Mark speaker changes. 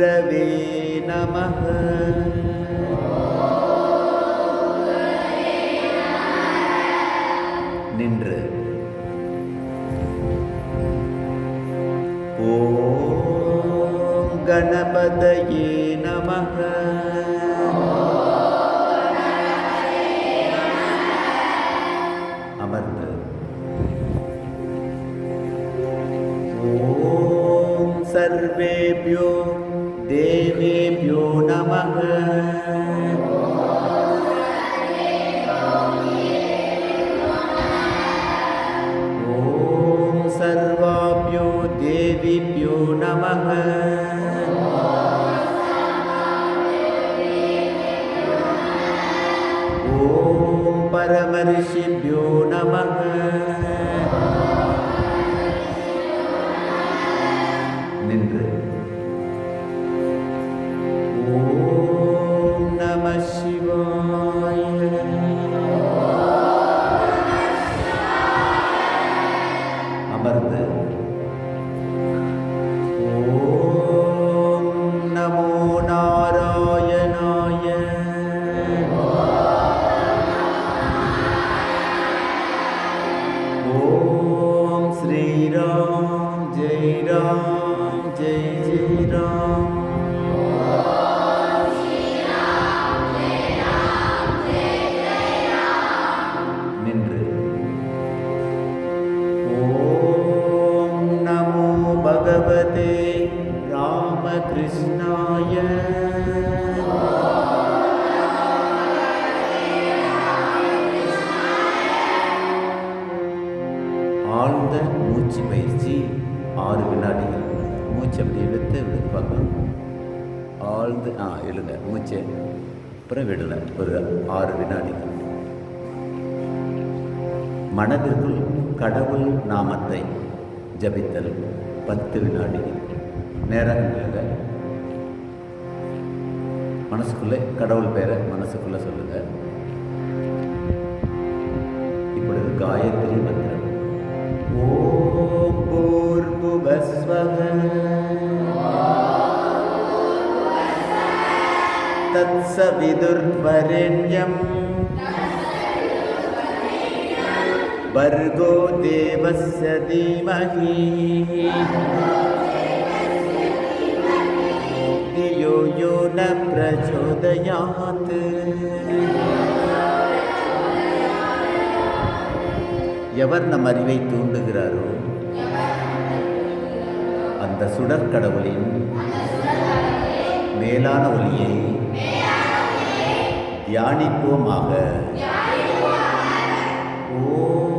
Speaker 1: குரவே நமः. நின்று. ஓம் கணபதையே நம. அமர்ந்து. ஓம் சர்வேபியோ தேவேபியோ நமः ॐ सर्वाभ्यो देवीभ्यो नमः ॐ परमर्षिभ्यो नमः நின்று Lord. பகவதே ராமகிருஷ்ணாய ஆழ்ந்த மூச்சு பயிற்சி ஆறு வினாடிகள். மூச்சு அப்படி இழுத்து விழுத்து பார்க்கணும் ஆழ்ந்து ஆ எழுங்க மூச்சை அப்புறம் விடலை ஒரு ஆறு வினாடிகள். மனதிற்குள் கடவுள் நாமத்தை ஜபித்தல். பத்து வினாடி நேராக நில்லுங்க மனசுக்குள்ளே கடவுள் பேரை மனசுக்குள்ளே சொல்லுங்கள் இப்பொழுது காயத்ரி மந்திரம். ஓம் பூர்புபஸ்வக. தத்சவிதுர்வரேண்யம். भर्गो देवस्य धीमहि धियो यो न प्रचोदयात् எவர் நம் அறிவை தூண்டுகிறாரோ அந்த சுடற்கடவுளின் மேலான ஒளியை தியானிப்போமாக ஓம்